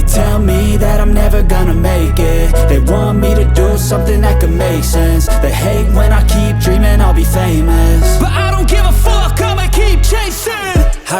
tell me that I'm never gonna make it. They want me to do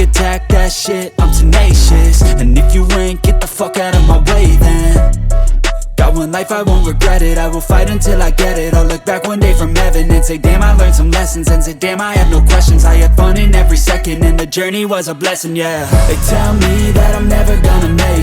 attack that shit, I'm tenacious. And if you ain't, get the fuck out of my way then. Got one life, I won't regret it. I will fight until I get it. I'll look back one day from heaven and say Damn, I learned some lessons. And say damn, I had no questions. I had fun in every second. And the journey was a blessing, yeah. They tell me that I'm never gonna make